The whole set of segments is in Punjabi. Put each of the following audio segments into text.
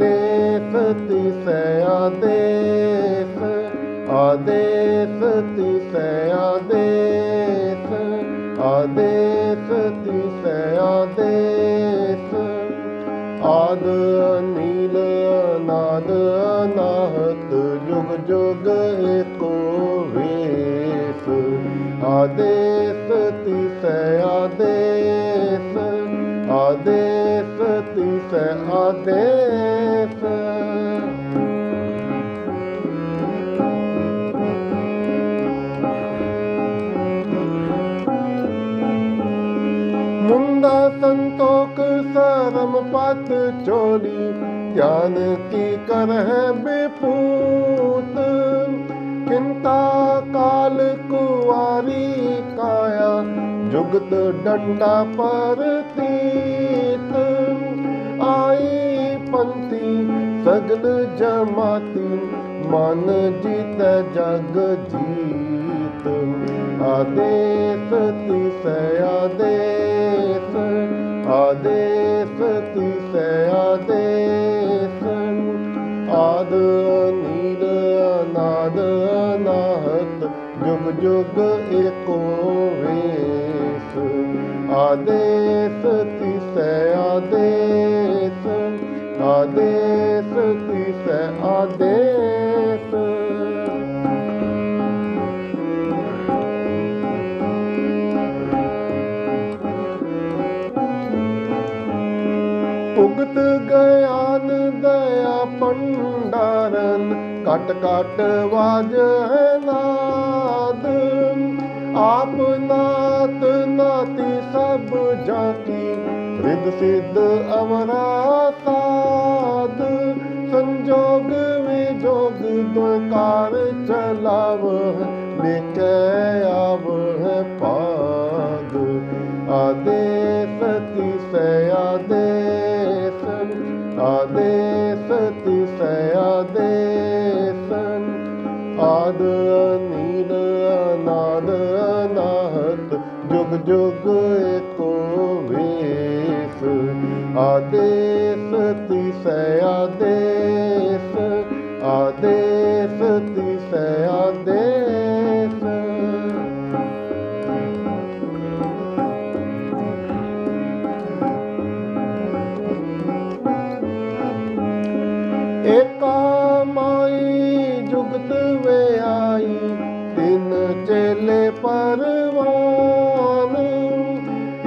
ਆਦੇਸ ਤਿਸੈ ਆਦੇਸ ਆਦੇਸ ਤਿਸੈ ਆਦੇਸ ਆਦੇਸ ਤਿਸੈ ਆਦੇਸ ਆਦ ਨੀਲ ਅਨਾਦ ਅਨਾਹਤ, ਜੁਗ ਜੁਗ ਏਕੋ ਵੇਸ ਆਦੇਸ ਤਿਸੈ ਆਦੇਸ ਆਦੇਸ ਤਿਸੈ ਮੁੰਦਾ ਸੰਤੋਖ ਸਰਮ ਪਤ ਚੋਰੀ ਗਿਆਨ ਕੀ ਕਰਹਿ ਬਿਪੂਤ ਕਿੰਤਾ ਕਾਲ ਕੁਵਾਰੀ ਕਾਇਆ ਜੁਗਤ ਡੰਡਾ ਪਰਤੀਤ ਸਗਲ ਜਮਾਤੀ, ਮਨ ਜੀਤ ਜਗ ਜੀਤ। ਆਦੇਸ ਤਿਸੈ ਆਦੇਸ ਆਦੇਸ ਤਿਸੈ ਆਦੇਸ। ਆਦ ਨੀਲ ਅਨਾਦ ਅਨਾਹਤ, ਜੁਗ ਜੁਗ ਏਕੋ ਵੇਸ। ਆਦੇਸ ਤਿਸੈ ਆਦੇਸ ਆਦੇਸ ਤਿਸੈ ਆਦੇਸ। ਉਗਤ ਗਿਆਨ ਦਇਆ ਪੰਡਾਰਨ, ਕਟ ਕਟ ਵਾਜ ਹੈ ਨਾਦ। ਆਪ ਨਾਤ ਨਾਤੀ ਸਭ ਜਾਤੀ ਰਿਦ ਸਿੱਧ ਅਮਰਾ ਸਾਧ, ਸੰਜੋਗ ਵਿਜੋਗ ਦੁਕਾਰ ਚਲਾਵ ਲਿਖੈ ਆਵ ਹੈ ਪਾਦ। ਆਦੇਸ ਤਿਸੈ ਆਦੇਸ ਆਦੇਸ ਤਿਸੈ ਆਦੇਸ ਆਦ ਨੀਲ ਅਨਾਦ ਅਨਾਹਤ, ਜੁਗ ਜੁਗ ਏਕੋ ਆਦੇਸ ਤਿਸੈ ਆਦੇਸ ਆਦੇਸ ਤਿਸੈ ਆਦੇਸ। ਏਕਾ ਮਾਈ ਜੁਗਤ ਵੇ ਆਈ ਤਿੰਨ ਚੇਲੇ ਪਰਵਾਨ।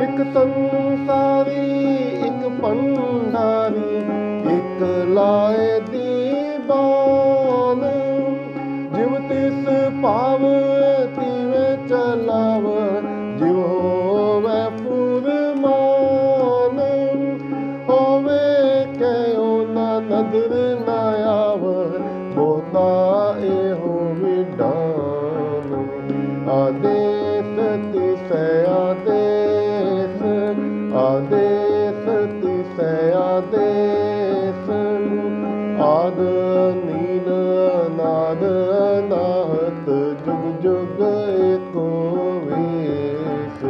ਇੱਕ ਸੰਸਾਰੀ ਇੱਕ ਪੰਡਾਰੀ ਲਾਏ ਦੀਵਾਨ। ਜਿਵ ਤਿਸ ਪਾਵ ਤਿਵੇਂ ਚਲਾਵ ਜਿਵ ਹੋਵੇ ਪੁਰਮਾਨ ਹੋਵੇ ਕਹਿਓ ਨਾ ਨਦਰ ਨਾ ਆਵ ਬੋਤਾ ਇਹੋ ਵਿਡਾਨ। ਆਦੇਸ नाद नीन नाद नाहत जुग जुग को वेश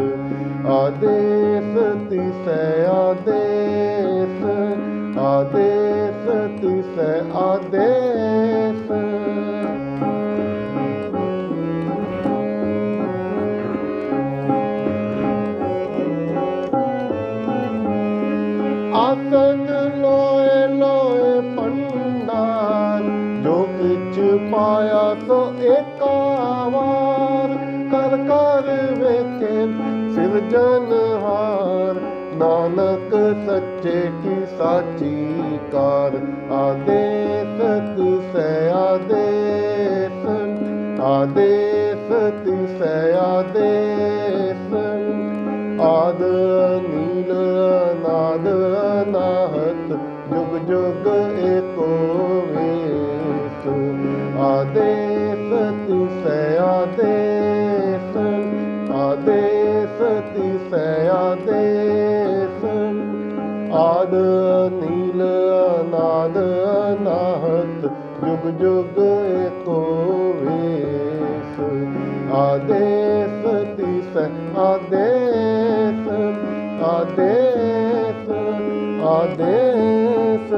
आदेश तिसय आदेश आदेश आदेशतिस आदेश। ਕਿਛ ਪਾਇਆ ਸੋ ਏਕਾਵਾਰ ਕਰ ਕਰ ਵੇਖੇ ਸਿਰਜਨਹਾਰ ਨਾਨਕ ਸੱਚੇ ਕੀ ਸਾਚੀ ਕਾਰ ਆਦੇਸ ਤਿਸੈ ਆਦੇਸ। ਆਦੇਸ ਤਿਸੈ ਆਦੇਸ। ਆਦ ਨੀਲ ਨਾਦ ਨਾਹਤ, ਜੁਗ ਜੁਗ ਆਦੇਸ ਤਿਸੈ ਆਦੇਸ ਆਦੇਸ ਤਿਸੈ ਆਦੇਸ ਆਦ ਨੀਲ ਨਾਦ ਨਾਹਤ ਜੁਗ ਜੁਗ ਏਕੋ ਵੇਸ ਆਦੇਸ ਤਿਸੈ ਆਦੇਸ ਆਦੇਸ ਆਦੇਸ